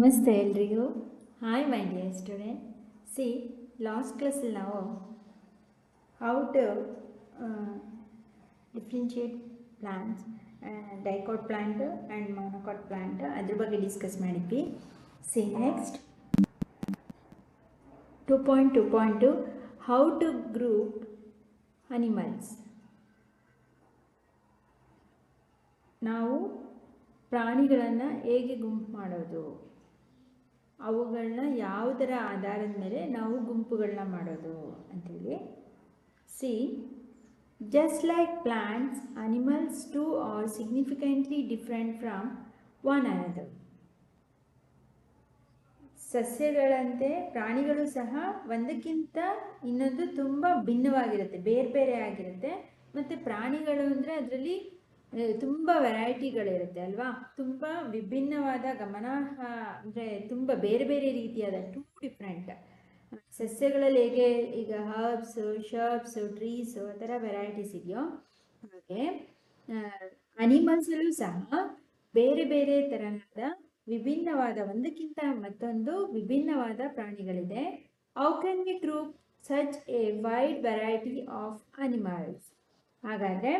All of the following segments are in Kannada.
ನಮಸ್ತೆ ಎಲ್ರಿಗೂ. Hi my dear student see last ಕ್ಲಾಸಲ್ಲಿ ನಾವು how to differentiate plants dicot plant and monocot plant ಅದ್ರ ಬಗ್ಗೆ ಡಿಸ್ಕಸ್ ಮಾಡಿದ್ವಿ. See next two point two point two how to group animals ನಾವು ಪ್ರಾಣಿಗಳನ್ನು ಹೇಗೆ ಗುಂಪು ಮಾಡೋದು? ಅವುಗಳನ್ನ ಯಾವುದರ ಆಧಾರದ ಮೇಲೆ ನಾವು ಗುಂಪುಗಳನ್ನ ಮಾಡೋದು ಅಂಥೇಳಿ see just like plants animals too are significantly different from one another ಸಸ್ಯಗಳಂತೆ ಪ್ರಾಣಿಗಳು ಸಹ ಒಂದಕ್ಕಿಂತ ಇನ್ನೊಂದು ತುಂಬ ಭಿನ್ನವಾಗಿರುತ್ತೆ ಬೇರೆ ಬೇರೆ ಆಗಿರುತ್ತೆ. ಮತ್ತು ಪ್ರಾಣಿಗಳು ಅಂದರೆ ಅದರಲ್ಲಿ ತುಂಬ ವೆರೈಟಿಗಳಿರುತ್ತೆ ಅಲ್ವಾ? ತುಂಬ ವಿಭಿನ್ನವಾದ ಗಮನಾರ್ಹ ಅಂದರೆ ತುಂಬ ಬೇರೆ ಬೇರೆ ರೀತಿಯಾದ ಟೂ ಡಿಫ್ರೆಂಟ್ ಸಸ್ಯಗಳಲ್ಲಿ ಹೇಗೆ ಈಗ ಹರ್ಬ್ಸು ಶರ್ಬ್ಸು ಟ್ರೀಸು ಆ ಥರ ವೆರೈಟೀಸ್ ಇದೆಯೋ ಹಾಗೆ ಅನಿಮಲ್ಸಲ್ಲೂ ಸಹ ಬೇರೆ ಬೇರೆ ತರಹದ ವಿಭಿನ್ನವಾದ ಒಂದಕ್ಕಿಂತ ಮತ್ತೊಂದು ವಿಭಿನ್ನವಾದ ಪ್ರಾಣಿಗಳಿದೆ. How can we group such a wide variety of animals ಹಾಗಾದರೆ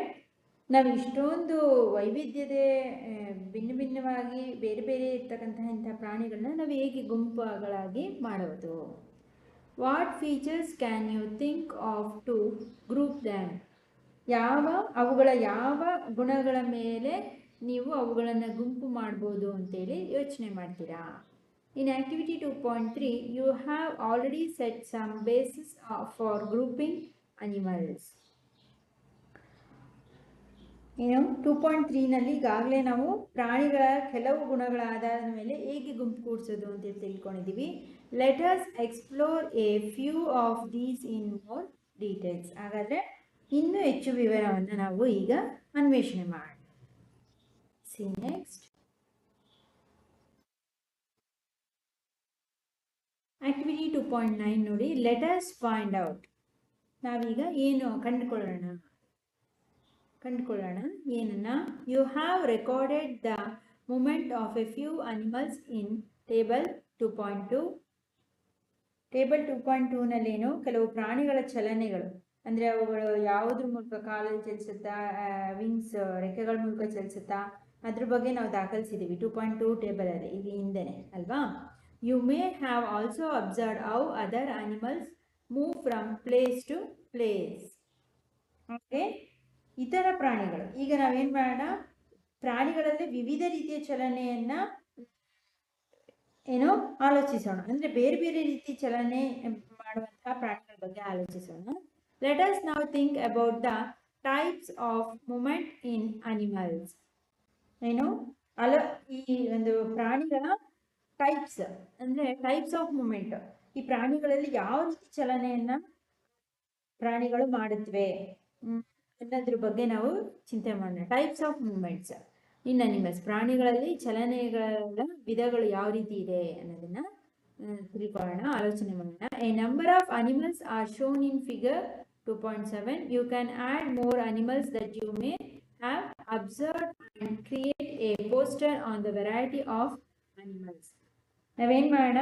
ನಾವು ಇಷ್ಟೊಂದು ವೈವಿಧ್ಯತೆ ಭಿನ್ನ ಭಿನ್ನವಾಗಿ ಬೇರೆ ಬೇರೆ ಇರ್ತಕ್ಕಂತಹ ಇಂಥ ಪ್ರಾಣಿಗಳನ್ನ ನಾವು ಹೇಗೆ ಗುಂಪುಗಳಾಗಿ ಮಾಡೋದು what features can you think of to group them ಯಾವ, ಅವುಗಳ ಯಾವ ಗುಣಗಳ ಮೇಲೆ ನೀವು ಅವುಗಳನ್ನು ಗುಂಪು ಮಾಡ್ಬೋದು ಅಂತೇಳಿ ಯೋಚನೆ ಮಾಡ್ತೀರಾ? In activity two point three you have already set some basis for grouping animals ಏನು? ಟೂ ಪಾಯಿಂಟ್ ತ್ರೀನಲ್ಲಿ ಈಗಾಗಲೇ ನಾವು ಪ್ರಾಣಿಗಳ ಕೆಲವು ಗುಣಗಳ ಆಧಾರದ ಮೇಲೆ ಹೇಗೆ ಗುಂಪು ಕೂಡಿಸೋದು ಅಂತ ತಿಳ್ಕೊಂಡಿದ್ದೀವಿ let us explore a few of these in more details ಹಾಗಾದರೆ ಇನ್ನೂ ಹೆಚ್ಚು ವಿವರವನ್ನು ನಾವು ಈಗ ಅನ್ವೇಷಣೆ ಮಾಡೋಣ. See next activity two point nine ನೋಡಿ ಲೆಟರ್ಸ್ ಫೈಂಡ್ ಔಟ್ ನಾವೀಗ ಏನು ಕಂಡುಕೊಳ್ಳೋಣ? ಕಂಡುಕೊಳ್ಳೋಣ. ಏನನ್ನ? You have recorded the movement of a few animals in table two point two table two point ಟೂನಲ್ಲೇನು ಕೆಲವು ಪ್ರಾಣಿಗಳ ಚಲನೆಗಳು. ಅಂದರೆ ಅವುಗಳು ಯಾವುದ್ರ ಮೂಲಕ ಕಾಲಲ್ಲಿ ಚಲಿಸುತ್ತಾ ವಿಂಗ್ಸ್ ರೆಕ್ಕೆಗಳ ಮೂಲಕ ಚಲಿಸುತ್ತಾ, ಅದ್ರ ಬಗ್ಗೆ ನಾವು ದಾಖಲಿಸಿದ್ದೀವಿ ಟೂ ಪಾಯಿಂಟ್ ಟೂ ಟೇಬಲಲ್ಲಿ ಈಗ ಹಿಂದೆನೆ, ಅಲ್ವಾ? You may have also observe how other animals move from place to place okay ಇತರ ಪ್ರಾಣಿಗಳು. ಈಗ ನಾವೇನ್ ಮಾಡೋಣ? ಪ್ರಾಣಿಗಳಲ್ಲಿ ವಿವಿಧ ರೀತಿಯ ಚಲನೆಯನ್ನ ಏನು? ಆಲೋಚಿಸೋಣ. ಅಂದ್ರೆ ಬೇರೆ ಬೇರೆ ರೀತಿ ಚಲನೆ ಮಾಡುವಂತಹ ಪ್ರಾಣಿಗಳ ಬಗ್ಗೆ ಆಲೋಚಿಸೋಣ. ಲೆಟ್ ಅಸ್ ನಾವು think about the types of movement in animals ಏನು? ಅಲ, ಈ ಒಂದು ಪ್ರಾಣಿಗಳ ಟೈಪ್ಸ್ ಅಂದ್ರೆ ಟೈಪ್ಸ್ ಆಫ್ ಮೂಮೆಂಟ್ ಈ ಪ್ರಾಣಿಗಳಲ್ಲಿ ಯಾವ ರೀತಿ ಚಲನೆಯನ್ನ ಪ್ರಾಣಿಗಳು ಮಾಡುತ್ತವೆ? ಅನ್ನೋದ್ರ ಬಗ್ಗೆ ನಾವು ಚಿಂತೆ ಮಾಡೋಣ. Types of movements in animals ಪ್ರಾಣಿಗಳಲ್ಲಿ ಚಲನೆಗಳ ವಿಧಗಳು ಯಾವ ರೀತಿ ಇದೆ ಅನ್ನೋದನ್ನ ತಿಳ್ಕೊಳ್ಳೋಣ, ಆಲೋಚನೆ ಮಾಡೋಣ. A number of animals are shown in figure two point seven you can add more animals that you may have observe and create a poster on the variety of animals ನಾವೇನ್ ಮಾಡೋಣ?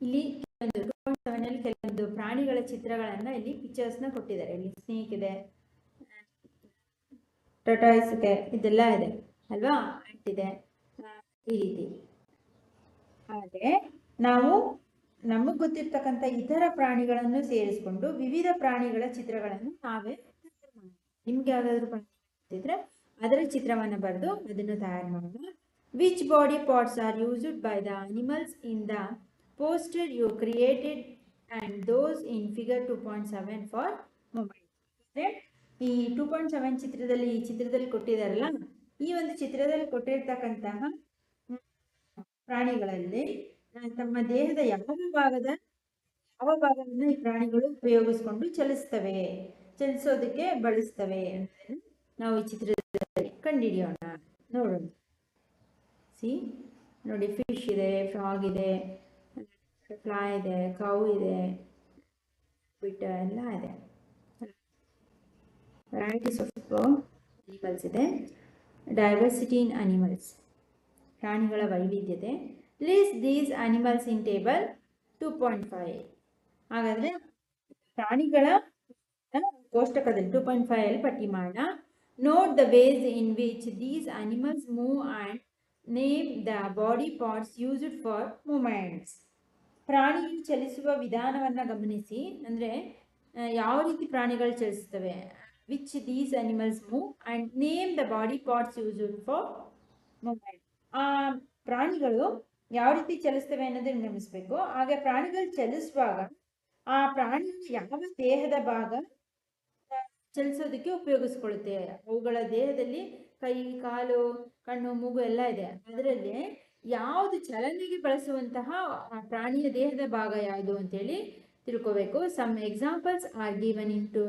ಇಲ್ಲಿ ಕೆಲವೊಂದು ಪಾಯಿಂಟ್ ಪಾಯಿಂಟ್ ಸೆವೆನಲ್ಲಿ ಕೆಲವೊಂದು ಪ್ರಾಣಿಗಳ ಚಿತ್ರಗಳನ್ನು ಇಲ್ಲಿ ಪಿಕ್ಚರ್ಸ್ನ ಕೊಟ್ಟಿದ್ದಾರೆ. ಇಲ್ಲಿ ಸ್ನೇಕ್ ಇದೆ ಟೊಟಾಯ್ಸ್ ಇದೆ ಇದೆಲ್ಲ ಇದೆ, ಅಲ್ವಾ? ಇದೆ. ಈ ರೀತಿ. ಹಾಗೆ ನಾವು ನಮಗೆ ಗೊತ್ತಿರ್ತಕ್ಕಂಥ ಇತರ ಪ್ರಾಣಿಗಳನ್ನು ಸೇರಿಸ್ಕೊಂಡು ವಿವಿಧ ಪ್ರಾಣಿಗಳ ಚಿತ್ರಗಳನ್ನು ನಾವೇ ನಿಮ್ಗೆ ಯಾವುದಾದ್ರೂ ಪ್ರಾಣಿ ಗೊತ್ತಿದ್ರೆ ಅದರ ಚಿತ್ರವನ್ನು ಬರೆದು ಅದನ್ನು ತಯಾರು ಮಾಡೋಣ. Which body parts are used by the animals in the poster you created and those in figure two point seven for mobile ಈ ಟೂ ಪಾಯಿಂಟ್ ಸೆವೆನ್ ಚಿತ್ರದಲ್ಲಿ ಈ ಚಿತ್ರದಲ್ಲಿ ಕೊಟ್ಟಿದ್ದಾರಲ್ಲ, ಈ ಒಂದು ಚಿತ್ರದಲ್ಲಿ ಕೊಟ್ಟಿರ್ತಕ್ಕಂತಹ ಪ್ರಾಣಿಗಳಲ್ಲಿ ತಮ್ಮ ದೇಹದ ಯಾವ ಭಾಗದ, ಯಾವ ಭಾಗವನ್ನು ಈ ಪ್ರಾಣಿಗಳು ಉಪಯೋಗಿಸ್ಕೊಂಡು ಚಲಿಸ್ತವೆ, ಚಲಿಸೋದಕ್ಕೆ ಬಳಸ್ತವೆ ಅನ್ನೋದನ್ನು ನಾವು ಈ ಚಿತ್ರದಲ್ಲಿ ಕಂಡಿಡಿಯೋಣ ನೋಡೋಣ. ಸಿ ನೋಡಿ ಫಿಶ್ ಇದೆ ಫ್ರಾಗ್ ಇದೆ ಫ್ಲಾ ಇದೆ ಕೌ ಇದೆ, ಬಿಟ್ಟ ಎಲ್ಲ ಇದೆ. ವೆರೈಟೀಸ್ ಆಫ್ ಅನಿಮಲ್ಸ್ ಇದೆ ಡೈವರ್ಸಿಟಿ ಇನ್ ಅನಿಮಲ್ಸ್ ಪ್ರಾಣಿಗಳ ವೈವಿಧ್ಯತೆ. Please these animals in table two point five ಹಾಗಾದರೆ ಪ್ರಾಣಿಗಳ ಕೋಷ್ಟಕದಲ್ಲಿ ಟೂ ಪಾಯಿಂಟ್ ಫೈವ್ ಅಲ್ಲಿ ಪಟ್ಟಿ ಮಾಡೋಣ. Note the ways in which these animals move and name the body parts used for movements ಪ್ರಾಣಿಯು ಚಲಿಸುವ ವಿಧಾನವನ್ನು ಗಮನಿಸಿ. ಅಂದರೆ ಯಾವ ರೀತಿ ಪ್ರಾಣಿಗಳು ಚಲಿಸ್ತವೆ which these animals move and name the body parts used for movement. ಆ ಪ್ರಾಣಿಗಳು ಯಾವ ರೀತಿ ಚಲಿಸ್ತವೆ ಅನ್ನೋದನ್ನು ಗಮನಿಸಬೇಕು ಹಾಗೆ ಪ್ರಾಣಿಗಳು ಚಲಿಸುವಾಗ ಆ ಪ್ರಾಣಿ ಯಾವ ದೇಹದ ಭಾಗ ಚಲಿಸೋದಕ್ಕೆ ಉಪಯೋಗಿಸ್ಕೊಳ್ಳುತ್ತೆ ಅವುಗಳ ದೇಹದಲ್ಲಿ ಕೈ, ಕಾಲು, ಕಣ್ಣು, ಮೂಗು ಎಲ್ಲ ಇದೆ. ಅದರಲ್ಲಿ ಯಾವುದು ಚಲನೆಗೆ ಬಳಸುವಂತಹ ಪ್ರಾಣಿಯ ದೇಹದ ಭಾಗ ಯಾವುದು ಅಂತೇಳಿ ತಿಳ್ಕೋಬೇಕು. Some examples are given in to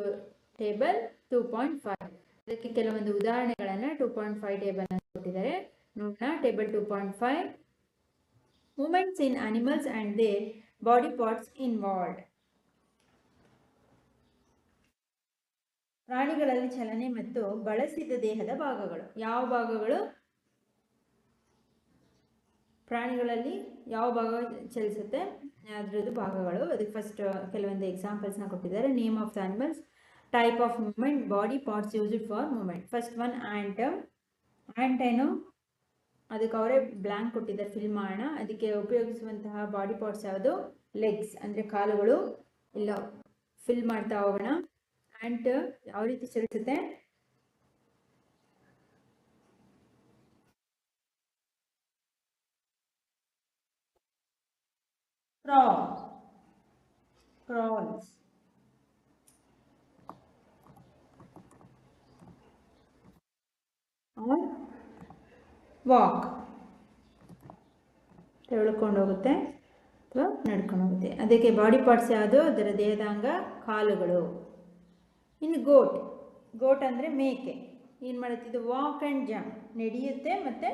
table two point five ಅದಕ್ಕೆ ಕೆಲವೊಂದು ಉದಾಹರಣೆಗಳನ್ನು ಟೂ ಪಾಯಿಂಟ್ ಫೈವ್ ಟೇಬಲ್ ಕೊಟ್ಟಿದ್ದಾರೆ. ನೋಡೋಣ. Table two point five movements in animals and their body parts involve ಪ್ರಾಣಿಗಳಲ್ಲಿ ಚಲನೆ ಮತ್ತು ಬಳಸಿದ ದೇಹದ ಭಾಗಗಳು. ಯಾವ ಭಾಗಗಳು? ಪ್ರಾಣಿಗಳಲ್ಲಿ ಯಾವ ಭಾಗ ಚಲಿಸುತ್ತೆ? ಅದರದ್ದು ಭಾಗಗಳು. ಅದಕ್ಕೆ ಫಸ್ಟ್ ಕೆಲವೊಂದು ಎಕ್ಸಾಂಪಲ್ಸ್ನ ಕೊಟ್ಟಿದ್ದಾರೆ. Name of the animals type of movement body parts used for movement first one ant ant ಏನು ಅದಕ್ಕೆ ಅವರೇ ಬ್ಲ್ಯಾಂಕ್ ಕೊಟ್ಟಿದ್ದಾರೆ ಫಿಲ್ ಮಾಡೋಣ. ಅದಕ್ಕೆ ಉಪಯೋಗಿಸುವಂತಹ ಬಾಡಿ ಪಾರ್ಟ್ಸ್ ಯಾವುದು? ಲೆಗ್ಸ್ ಅಂದರೆ ಕಾಲುಗಳು. ಇಲ್ಲ ಫಿಲ್ ಮಾಡ್ತಾ ಹೋಗೋಣ. ಆ್ಯಂಟ್ ಯಾವ ರೀತಿ ಚಲಿಸುತ್ತೆ? Crawl crawls or ವಾಕ್ ತೆಳ್ಕೊಂಡು ಹೋಗುತ್ತೆ, ಅಥವಾ ನಡ್ಕೊಂಡು ಹೋಗುತ್ತೆ. ಅದಕ್ಕೆ ಬಾಡಿ ಪಾರ್ಟ್ಸ್ ಯಾವುದು? ಅದರ ದೇಹದಾಂಗ ಕಾಲುಗಳು. ಇನ್ನು ಗೋಟ್ ಗೋಟ್ ಅಂದರೆ ಮೇಕೆ. ಏನು ಮಾಡುತ್ತೆ? ಇದು ವಾಕ್ ಆ್ಯಂಡ್ ಜಂಪ್ ನಡೆಯುತ್ತೆ ಮತ್ತು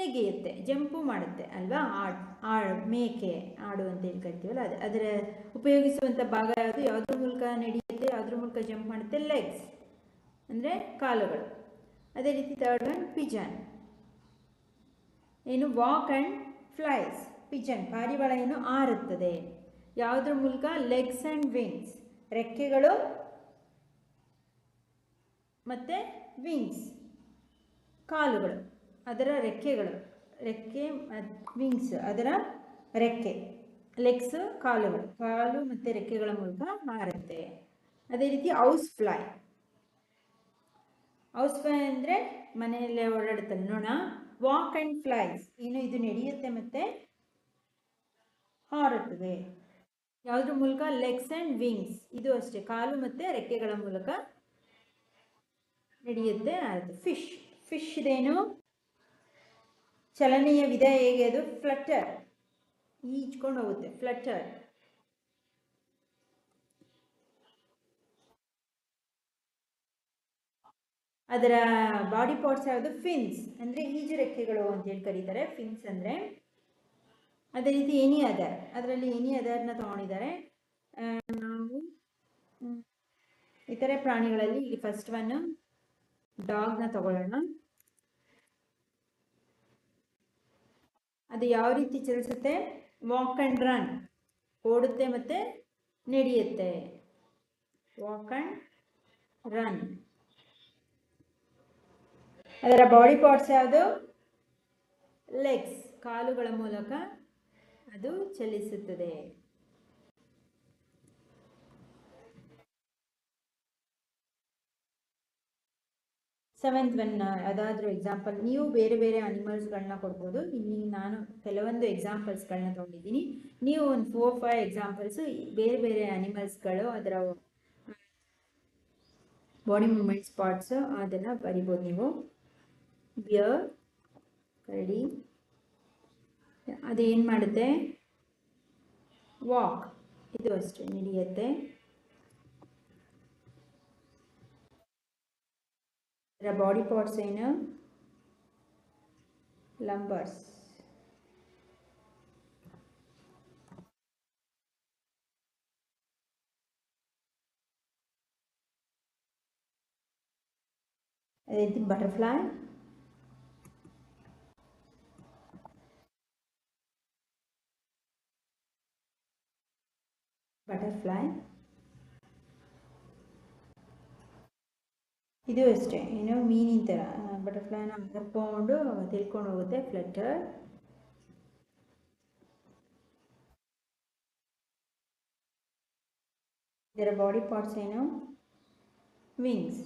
ನೆಗೆಯುತ್ತೆ. ಜಂಪು ಮಾಡುತ್ತೆ ಅಲ್ವಾ? ಆಡ್ ಆಡ್, ಮೇಕೆ ಆಡು ಅಂತ ಹೇಳಿ ಕರಿತೀವಲ್ಲ, ಅದು, ಅದರ ಉಪಯೋಗಿಸುವಂಥ ಭಾಗ ಯಾವುದು? ಯಾವುದ್ರ ಮೂಲಕ ನಡೆಯುತ್ತೆ? ಯಾವುದ್ರ ಮೂಲಕ ಜಂಪ್ ಮಾಡುತ್ತೆ? ಲೆಗ್ಸ್ ಅಂದರೆ ಕಾಲುಗಳು. ಅದೇ ರೀತಿ ಥರ್ಡ್ ಒನ್ ಪಿಜನ್ ಏನು ವಾಕ್ ಆ್ಯಂಡ್ ಫ್ಲೈಸ್ ಪಿಜನ್ ಪಾರಿವಾಳ ಏನು ಆರುತ್ತದೆ. ಯಾವುದ್ರ ಮೂಲಕ? ಲೆಗ್ಸ್ ಆ್ಯಂಡ್ ವಿಂಗ್ಸ್ ರೆಕ್ಕೆಗಳು ಮತ್ತು ವಿಂಗ್ಸ್ ಕಾಲುಗಳು, ಅದರ ರೆಕ್ಕೆಗಳು. ರೆಕ್ಕೆ ವಿಂಗ್ಸ್ ಅದರ ರೆಕ್ಕೆ. ಲೆಗ್ಸ್ ಕಾಲುಗಳು. ಕಾಲು ಮತ್ತು ರೆಕ್ಕೆಗಳ ಮೂಲಕ ಹಾರುತ್ತೆ ಅದೇ ರೀತಿ ಹೌಸ್ ಫ್ಲೈ ಹೌಸ್ ಫ್ಲೈ ಅಂದರೆ ಮನೆಯಲ್ಲೇ ಓಡಾಡುತ್ತೆ ನೋಡೋಣ ವಾಕ್ ಆ್ಯಂಡ್ ಫ್ಲೈಸ್ ಏನು ಇದು ನಡೆಯುತ್ತೆ ಮತ್ತು ಹಾರುತ್ತದೆ ಯಾವುದ್ರ ಮೂಲಕ? ಲೆಗ್ಸ್ ಆ್ಯಂಡ್ ವಿಂಗ್ಸ್ ಇದು ಅಷ್ಟೇ. ಕಾಲು ಮತ್ತು ರೆಕ್ಕೆಗಳ ಮೂಲಕ ನಡೆಯುತ್ತೆ ಅದು ಫಿಶ್ ಫಿಶ್ ಇದೇನು? ಚಲನೆಯ ವಿಧ ಹೇಗೆ ಅದು? ಫ್ಲಟರ್ ಈಜ್ಕೊಂಡು ಹೋಗುತ್ತೆ. ಫ್ಲಟರ್ ಅದರ ಬಾಡಿ ಪಾರ್ಟ್ಸ್ ಯಾವುದು? ಫಿನ್ಸ್ ಅಂದರೆ ಈಜು ರೆಕ್ಕೆಗಳು ಅಂತೇಳಿ ಕರೀತಾರೆ. ಫಿನ್ಸ್ ಅಂದರೆ ಅದೇ ರೀತಿ ಎನಿ ಅದರ್ ಅದರಲ್ಲಿ ಎನಿ ಅದರ್ನ ತಗೊಂಡಿದ್ದಾರೆ. ನಾವು ಇತರೆ ಪ್ರಾಣಿಗಳಲ್ಲಿ ಇಲ್ಲಿ ಫಸ್ಟ್ ಒನ್ ಡಾಗ್ನ ತಗೊಳ್ಳೋಣ. ಅದು ಯಾವ ರೀತಿ ಚಲಿಸುತ್ತೆ? ವಾಕ್ ಆ್ಯಂಡ್ ರನ್ ಓಡುತ್ತೆ ಮತ್ತು ನಡೆಯುತ್ತೆ. ವಾಕ್ ಆ್ಯಂಡ್ ರನ್ ಅದರ ಬಾಡಿ ಪಾರ್ಟ್ಸ್ ಯಾವುದು? ಲೆಗ್ಸ್ ಕಾಲುಗಳ ಮೂಲಕ ಅದು ಚಲಿಸುತ್ತದೆ. ಸೆವೆಂತ್ ಒನ್ ಯಾವುದಾದ್ರೂ ಎಕ್ಸಾಂಪಲ್ ನೀವು ಬೇರೆ ಬೇರೆ ಅನಿಮಲ್ಸ್ಗಳನ್ನ ಕೊಡ್ಬೋದು. ಇಲ್ಲಿ ನಾನು ಕೆಲವೊಂದು ಎಕ್ಸಾಂಪಲ್ಸ್ಗಳನ್ನ ತೊಗೊಂಡಿದ್ದೀನಿ. ನೀವು ಒಂದು ಫೋರ್ ಫೈವ್ ಎಕ್ಸಾಂಪಲ್ಸು ಬೇರೆ ಬೇರೆ ಅನಿಮಲ್ಸ್ಗಳು ಅದರ ಬಾಡಿ ಮೂಮೆಂಟ್ ಸ್ಪಾಟ್ಸು ಅದೆಲ್ಲ ಬರಿಬೋದು ನೀವು. ಬಿಯರ್ ಕರಡಿ ಅದೇನು ಮಾಡುತ್ತೆ ವಾಕ್ ಇದು ಅಷ್ಟೇ ನಡೆಯುತ್ತೆ ಇದರ ಬಾಡಿ ಪಾರ್ಟ್ಸ್ ಏನು ಲಂಬರ್ಸ್ ಅದೇ ರೀತಿ ಬಟರ್ಫ್ಲೈ ಇದು ಅಷ್ಟೇ. ಏನು ಮೀನಿನ ಥರ ಬಟರ್ಫ್ಲೈನ ಹರ್ಕೊಂಡು ತಿಳ್ಕೊಂಡು ಹೋಗುತ್ತೆ ಫ್ಲಟರ್ ಇದರ ಬಾಡಿ ಪಾರ್ಟ್ಸ್ ಏನು? Wings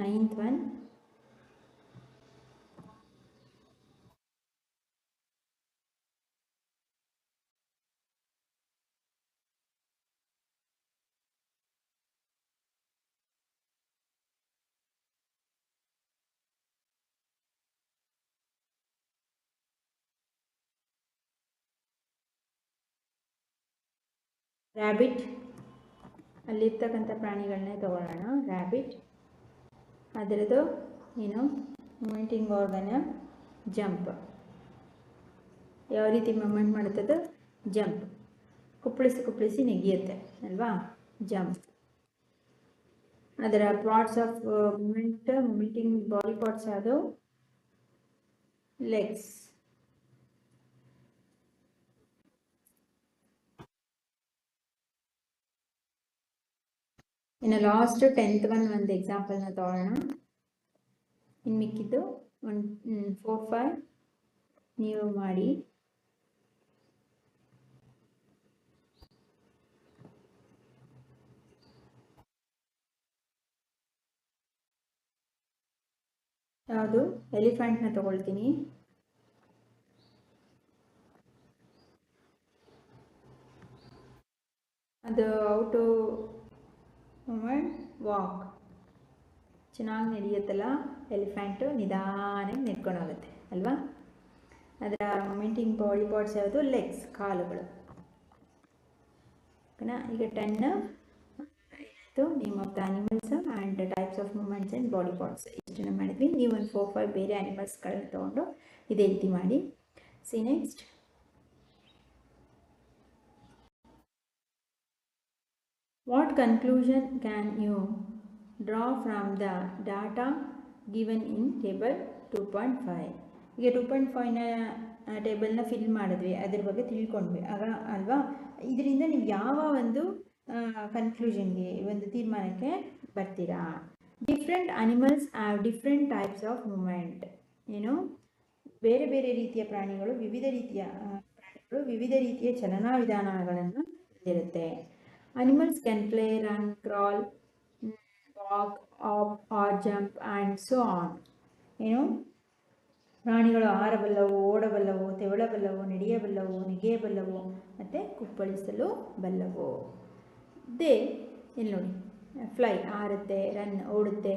ninth one. ರ್ಯಾಬಿಟ್ ಅಲ್ಲಿರ್ತಕ್ಕಂಥ ಪ್ರಾಣಿಗಳನ್ನೇ ತಗೊಳ್ಳೋಣ. ರ್ಯಾಬಿಟ್ ಅದರದ್ದು ಏನು? ಮೂಮೆಂಟಿಂಗ್ ಆರ್ಗನ್ ಜಂಪ್ ಯಾವ ರೀತಿ ಮೂಮೆಂಟ್ ಮಾಡುತ್ತದು ಜಂಪ್ ಕುಪ್ಪಳಿಸಿ ಕುಪ್ಪಳಿಸಿ ನೆಗೆಯುತ್ತೆ, ಅಲ್ವಾ? ಜಂಪ್ ಅದರ parts of movement ಮೂಮೆಂಟಿಂಗ್ body parts ಯಾವುದು? ಲೆಗ್ಸ್ ಇನ್ನು ಲಾಸ್ಟ್ ಟೆಂತ್ ಒನ್ ಒಂದು ಎಕ್ಸಾಂಪಲ್ನ ತಗೊಳ್ಳೋಣ ಇನ್ನು ಮಿಕ್ಕಿದ್ದು ಒನ್ ಫೋರ್ ಫೈವ್ ನೀವು ಮಾಡಿ. ಯಾವುದು? ಎಲಿಫೆಂಟ್ನ ತಗೊಳ್ತೀನಿ. ಅದು ಔಟು ಮೂಮೆಂಟ್ ವಾಕ್ ಚೆನ್ನಾಗಿ ನಡೆಯುತ್ತಲ್ಲ? ಎಲಿಫೆಂಟು ನಿಧಾನಕ್ಕೆ ನೆಟ್ಕೊಂಡು ಹೋಗುತ್ತೆ ಅಲ್ವಾ? ಅದರ ಮೊಮೆಂಟಿಂಗ್ ಬಾಡಿ ಪಾರ್ಟ್ಸ್ ಯಾವುದು? ಲೆಗ್ಸ್ ಕಾಲುಗಳು. ಓಕೆನಾ? ಈಗ ten name of the animals and types of movements and body parts ಇಷ್ಟನ್ನು ಮಾಡಿದ್ವಿ. ನೀವು ಒಂದು ಫೋರ್ ಫೈವ್ ಬೇರೆ ಅನಿಮಲ್ಸ್ಗಳನ್ನ ತೊಗೊಂಡು ಇದೇ ರೀತಿ ಮಾಡಿ. See next What conclusion can you draw from the data given in table 2.5? ಈಗ ಟೂ ಪಾಯಿಂಟ್ ಫೈವ್ನ ಟೇಬಲ್ನ ಫಿಲ್ ಮಾಡಿದ್ವಿ, ಅದ್ರ ಬಗ್ಗೆ ತಿಳ್ಕೊಂಡ್ವಿ. ಆಗ ಅಲ್ವಾ? ಇದರಿಂದ ನೀವು ಯಾವ ಒಂದು ಕನ್ಕ್ಲೂಷನ್ಗೆ ಒಂದು ತೀರ್ಮಾನಕ್ಕೆ ಬರ್ತೀರಾ? Different animals have different types of movement ಏನು? ಬೇರೆ ಬೇರೆ ರೀತಿಯ ಪ್ರಾಣಿಗಳು ವಿವಿಧ ರೀತಿಯ ಪ್ರಾಣಿಗಳು ವಿವಿಧ ರೀತಿಯ ಚಲನಾ ವಿಧಾನಗಳನ್ನು ಹೊಂದಿರುತ್ತೆ. Animals can play, run, crawl, mm, walk, hop, or jump, and so on. ಏನು ಪ್ರಾಣಿಗಳು ಆರಬಲ್ಲವು ಓಡಬಲ್ಲವು ತೆವಳಬಲ್ಲವು ನಡೆಯಬಲ್ಲವು ನೆಗೆಯಬಲ್ಲವು ಮತ್ತು ಕುಪ್ಪಳಿಸಲು ಬಲ್ಲವು. ದೇ ಇಲ್ಲಿ ನೋಡಿ. ಫ್ಲೈ ಆರುತ್ತೆ ರನ್ ಓಡುತ್ತೆ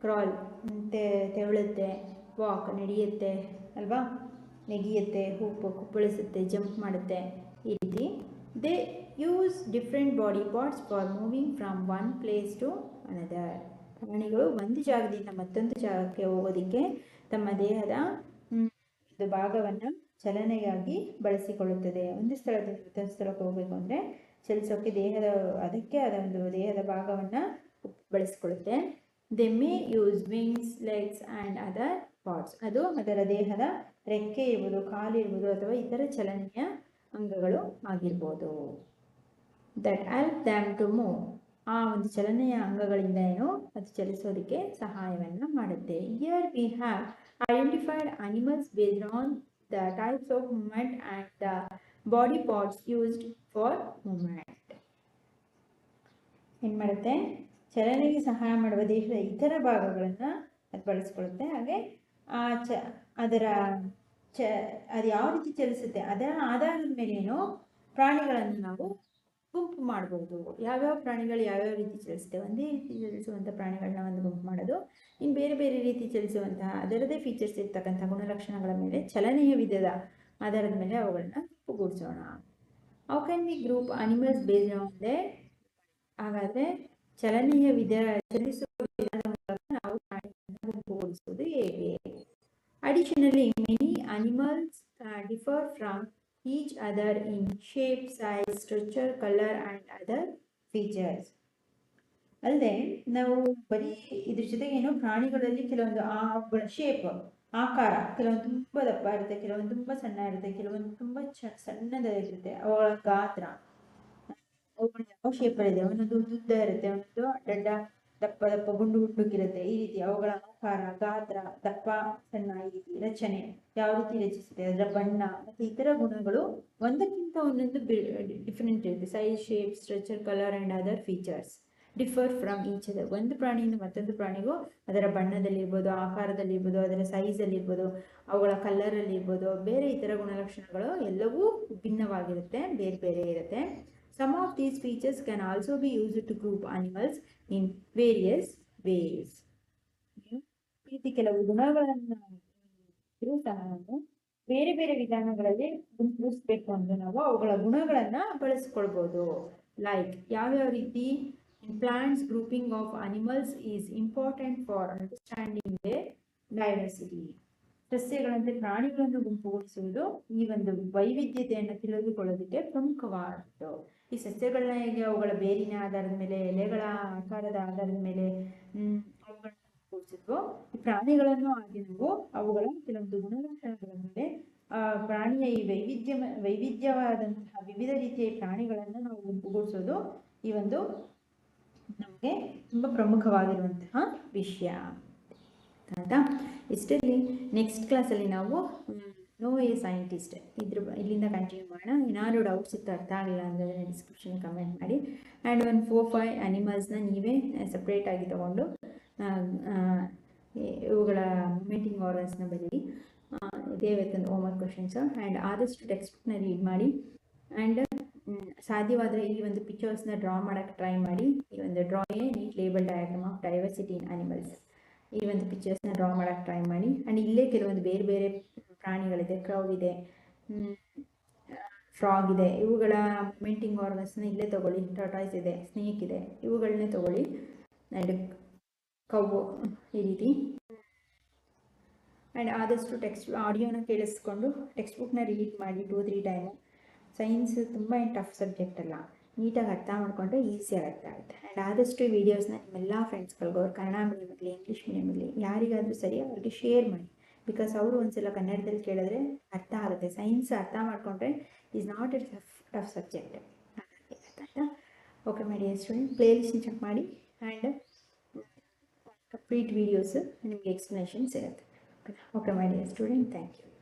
ಕ್ರಾಲ್ te ತೆವಳುತ್ತೆ ವಾಕ್ ನಡೆಯುತ್ತೆ ಅಲ್ವಾ? ನೆಗೆಯುತ್ತೆ ಹೂಪು ಕುಪ್ಪಳಿಸುತ್ತೆ ಜಂಪ್ ಮಾಡುತ್ತೆ ಈ ರೀತಿ. They use different body parts for moving from one place to another. ಪ್ರಾಣಿಗಳು ಒಂದು ಜಾಗದಿಂದ ಮತ್ತೊಂದು ಜಾಗಕ್ಕೆ ಹೋಗೋದಕ್ಕೆ ತಮ್ಮ ದೇಹದ ಒಂದು ಭಾಗವನ್ನು ಚಲನೆಯಾಗಿ ಬಳಸಿಕೊಳ್ಳುತ್ತದೆ. ಒಂದು ಸ್ಥಳದಿಂದ ಮತ್ತೊಂದು ಸ್ಥಳಕ್ಕೆ ಹೋಗಬೇಕು ಅಂದರೆ ಚಲಿಸೋಕ್ಕೆ ದೇಹದ, ಅದಕ್ಕೆ ಆದ ಒಂದು ದೇಹದ ಭಾಗವನ್ನು ಬಳಸಿಕೊಳ್ಳುತ್ತೆ. They may use wings legs and other parts ಅದು ಅದರ ದೇಹದ ರೆಕ್ಕೆ ಇರ್ಬೋದು ಕಾಲು ಇರ್ಬೋದು ಅಥವಾ ಇತರ ಚಲನೆಯ ಅಂಗಗಳು ಆಗಿರ್ಬೋದು. That help them to move ಆ ಒಂದು ಚಲನೆಯ ಅಂಗಗಳಿಂದ ಏನು? ಅದು ಚಲಿಸೋದಕ್ಕೆ ಸಹಾಯವನ್ನು ಮಾಡುತ್ತೆ. Here we have identified animals based on the types of movement and the body parts used for movement ಏನು ಮಾಡುತ್ತೆ? ಚಲನೆಗೆ ಸಹಾಯ ಮಾಡುವ ದೇಹದ ಇತರ ಭಾಗಗಳನ್ನು ಅದು ಬಳಸ್ಕೊಳ್ಳುತ್ತೆ ಹಾಗೆ, ಆ ಚ, ಅದರ ಚ ಅದು ಯಾವ ರೀತಿ ಚಲಿಸುತ್ತೆ? ಅದರ ಆಧಾರದ ಮೇಲೇನು ಪ್ರಾಣಿಗಳನ್ನು ನಾವು ಗುಂಪು ಮಾಡ್ಬೋದು. ಯಾವ್ಯಾವ ಪ್ರಾಣಿಗಳು ಯಾವ್ಯಾವ ರೀತಿ ಚಲಿಸುತ್ತೆ? ಒಂದೇ ರೀತಿ ಚಲಿಸುವಂಥ ಪ್ರಾಣಿಗಳನ್ನ ಒಂದು ಗುಂಪು ಮಾಡೋದು. ಇನ್ನು ಬೇರೆ ಬೇರೆ ರೀತಿ ಚಲಿಸುವಂತಹ ಅದರದೇ ಫೀಚರ್ಸ್ ಇರ್ತಕ್ಕಂಥ ಗುಣಲಕ್ಷಣಗಳ ಮೇಲೆ ಚಲನೆಯ ವಿಧದ ಆಧಾರದ ಮೇಲೆ ಅವುಗಳನ್ನ ಗುಂಪುಗೂಡಿಸೋಣ how can we group animals based on they ಹಾಗಾದರೆ ಚಲನೆಯ ವಿಧ ಚಲಿಸುವ ವಿಧಾನ ಮೂಲಕ ನಾವು ಪ್ರಾಣಿಗಳನ್ನು ಗುಂಪುಗೂಡಿಸುವುದು ಹೇಗೆ? Additionally animals animals differ from each other in shape size structure, colour and other features ಅಲ್ಲದೆ ನಾವು ಬರೀ ಇದ್ರ ಜೊತೆಗೆ ಏನು ಪ್ರಾಣಿಗಳಲ್ಲಿ ಕೆಲವೊಂದು ಆ ಶೇಪ್ ಆಕಾರ ಕೆಲವೊಂದು ತುಂಬ ದಪ್ಪ ಇರುತ್ತೆ ಕೆಲವೊಂದು ತುಂಬ ಸಣ್ಣ ಇರುತ್ತೆ ಕೆಲವೊಂದು ತುಂಬ ಚ ಸಣ್ಣದಾಗಿರುತ್ತೆ. ಅವುಗಳ ಗಾತ್ರ ಅವುಗಳು ಯಾವ ಶೇಪಲ್ಲಿದೆ ಒಂದೊಂದು ಉದ್ದ ಇರುತ್ತೆ ಒಂದೊಂದು ಅಡ್ಡ ದಪ್ಪ ದಪ್ಪ ಗುಂಡು ಗುಂಡುಗಿರುತ್ತೆ ಈ ರೀತಿ ಅವುಗಳ ಆಕಾರ, ಗಾತ್ರ, ದಪ್ಪ, ಸಣ್ಣ ಈ ರೀತಿ ರಚನೆ ಯಾವ ರೀತಿ ರಚಿಸುತ್ತೆ? ಅದರ ಬಣ್ಣ ಮತ್ತು ಇತರ ಗುಣಗಳು ಒಂದಕ್ಕಿಂತ ಒಂದೊಂದು ಡಿಫ್ರೆಂಟ್ ಇರುತ್ತೆ. Size shape structure colour and other features differ from each other ಒಂದು ಪ್ರಾಣಿಯಿಂದ ಮತ್ತೊಂದು ಪ್ರಾಣಿಗೂ ಅದರ ಬಣ್ಣದಲ್ಲಿರ್ಬೋದು ಆಕಾರದಲ್ಲಿರ್ಬೋದು ಅದರ ಸೈಜಲ್ಲಿರ್ಬೋದು ಅವುಗಳ ಕಲರಲ್ಲಿ ಇರ್ಬೋದು, ಬೇರೆ ಇತರ ಗುಣಲಕ್ಷಣಗಳು ಎಲ್ಲವೂ ಭಿನ್ನವಾಗಿರುತ್ತೆ, ಬೇರೆ ಬೇರೆ ಇರುತ್ತೆ. Some of these features can also be used group animals in various ways ಈ ರೀತಿ ಕೆಲವು ಗುಣಗಳನ್ನು ನಾವು ಬೇರೆ ಬೇರೆ ವಿಧಾನಗಳಲ್ಲಿ ಗುಂಪಿಸಬೇಕು ಅಂದ್ರೆ ನಾವು ಅವುಗಳ ಗುಣಗಳನ್ನ ಬಳಸ್ಕೊಳ್ಬಹುದು ಲೈಕ್ ಯಾವ್ಯಾವ ರೀತಿ plants grouping of animals is important for understanding the diversity ಸಸ್ಯಗಳಂತೆ ಪ್ರಾಣಿಗಳನ್ನು ಗುಂಪುಗೂಡಿಸುವುದು ಈ ಒಂದು ವೈವಿಧ್ಯತೆಯನ್ನು ತಿಳಿದುಕೊಳ್ಳೋದಕ್ಕೆ ಪ್ರಮುಖವಾದದ್ದು. ಈ ಸಸ್ಯಗಳನ್ನ ಹೇಗೆ ಅವುಗಳ ಬೇರಿನ ಆಧಾರದ ಮೇಲೆ ಎಲೆಗಳ ಆಕಾರದ ಆಧಾರದ ಮೇಲೆ ಹ್ಮ್, ಅವುಗಳನ್ನ ಗುಂಪುಗೊಳಿಸಿದ್ವೋ ಈ ಪ್ರಾಣಿಗಳನ್ನು ಹಾಗೆ ನಾವು ಅವುಗಳ ಕೆಲವೊಂದು ಗುಣಲಕ್ಷಣಗಳ ಮೇಲೆ ಆ ಪ್ರಾಣಿಯ ಈ ವೈವಿಧ್ಯ ವೈವಿಧ್ಯವಾದಂತಹ ವಿವಿಧ ರೀತಿಯ ಪ್ರಾಣಿಗಳನ್ನು ನಾವು ಗುಂಪುಗೂಡಿಸೋದು ಈ ಒಂದು ನಮಗೆ ತುಂಬಾ ಪ್ರಮುಖವಾಗಿರುವಂತಹ ವಿಷಯ. ಆಯ್ತಾ ಇಷ್ಟರಲ್ಲಿ ನೆಕ್ಸ್ಟ್ ಕ್ಲಾಸಲ್ಲಿ ನಾವು ನೋ ಎ ಸೈಂಟಿಸ್ಟ್ ಇದ್ರ ಇಲ್ಲಿಂದ ಕಂಟಿನ್ಯೂ ಮಾಡೋಣ. ಏನಾದರೂ ಡೌಟ್ಸ್ ಇತ್ತು ಅರ್ಥ ಆಗಿಲ್ಲ ಅಂದರೆ ಡಿಸ್ಕ್ರಿಪ್ಷನ್ ಕಮೆಂಟ್ ಮಾಡಿ. ಆ್ಯಂಡ್ ಒಂದು ಫೋರ್ ಫೈವ್ ಅನಿಮಲ್ಸ್ನ ನೀವೇ ಸಪ್ರೇಟಾಗಿ ತೊಗೊಂಡು ಇವುಗಳ ಮೂಮೆಂಟಿಂಗ್ ಆರ್ಗನ್ಸ್ನ ಬರೀರಿ. ಇದೇ ವರ್ಕ್ ಹೋಮ್ವರ್ಕ್ ಕ್ವಶನ್ಸ್ ಆ್ಯಂಡ್ ಆದಷ್ಟು ಟೆಕ್ಸ್ಟ್ ಬುಕ್ನ ರೀಡ್ ಮಾಡಿ. ಆ್ಯಂಡ್ ಸಾಧ್ಯವಾದರೆ ಈ ಒಂದು ಪಿಕ್ಚರ್ಸ್ನ ಡ್ರಾ ಮಾಡೋಕ್ಕೆ ಟ್ರೈ ಮಾಡಿ. ಈ ಒಂದು draw a neat label diagram of diversity in animals ಈ ಒಂದು ಪಿಕ್ಚರ್ಸ್ನ ಡ್ರಾ ಮಾಡೋಕ್ಕೆ ಟ್ರೈ ಮಾಡಿ. ಆ್ಯಂಡ್ ಇಲ್ಲೇ ಕೆಲವೊಂದು ಬೇರೆ ಬೇರೆ ಪ್ರಾಣಿಗಳಿದೆ ಕ್ರೌ ಇದೆ ಫ್ರಾಗ್ ಇದೆ, ಇವುಗಳ ಮೂಮೆಂಟಿಂಗ್ ಆರ್ಗನ್ಸ್ನ ಇಲ್ಲೇ ತಗೊಳ್ಳಿ ಟರ್ಟಾಯ್ಸ್ ಇದೆ ಸ್ನೇಕ್ ಇದೆ ಇವುಗಳನ್ನೇ ತಗೊಳ್ಳಿ. ಆ್ಯಂಡ್ ಕವ್ವು ಈ ರೀತಿ. ಆ್ಯಂಡ್ ಆದಷ್ಟು ಟೆಕ್ಸ್ಟ್ ಆಡಿಯೋನ ಕೇಳಿಸ್ಕೊಂಡು ಟೆಕ್ಸ್ಟ್ ಬುಕ್ನ ರೀಡ್ ಮಾಡಿ ಟೂ ತ್ರೀ ಟೈಮು ಸೈನ್ಸ್ ತುಂಬ ಟಫ್ ಸಬ್ಜೆಕ್ಟ್ ಅಲ್ಲ. ನೀಟಾಗಿ ಅರ್ಥ ಮಾಡಿಕೊಂಡ್ರೆ ಈಸಿಯಾಗಿ ಅರ್ಥ ಆಗುತ್ತೆ. ಆ್ಯಂಡ್ ಆದಷ್ಟು ಈ ವೀಡಿಯೋಸ್ನ ನಿಮ್ಮೆಲ್ಲ ಫ್ರೆಂಡ್ಸ್ಗಳಿಗೂ ಅವ್ರು ಕನ್ನಡ ಮೀಡಿಯಮ್ ಇರಲಿ ಇಂಗ್ಲೀಷ್ ಮೀಡಿಯಮ್ ಇರಲಿ, ಯಾರಿಗಾದರೂ ಸರಿ ಅವ್ರಿಗೆ ಶೇರ್ ಮಾಡಿ. ಬಿಕಾಸ್ ಅವರು ಒಂದ್ಸಲ ಕನ್ನಡದಲ್ಲಿ ಕೇಳಿದ್ರೆ ಅರ್ಥ ಆಗುತ್ತೆ. ಸೈನ್ಸ್ ಅರ್ಥ ಮಾಡಿಕೊಂಡ್ರೆ is not a tough tough subject ಆಯಿತಾ okay my dear student play ಲಿಸ್ಟ್ನ check ಮಾಡಿ ಆ್ಯಂಡ್ ಕಂಪ್ಲೀಟ್ ವೀಡಿಯೋಸ್ ನಿಮಗೆ ಎಕ್ಸ್ಪ್ಲನೇಷನ್ಸ್ ಸಿಗುತ್ತೆ okay dear student thank you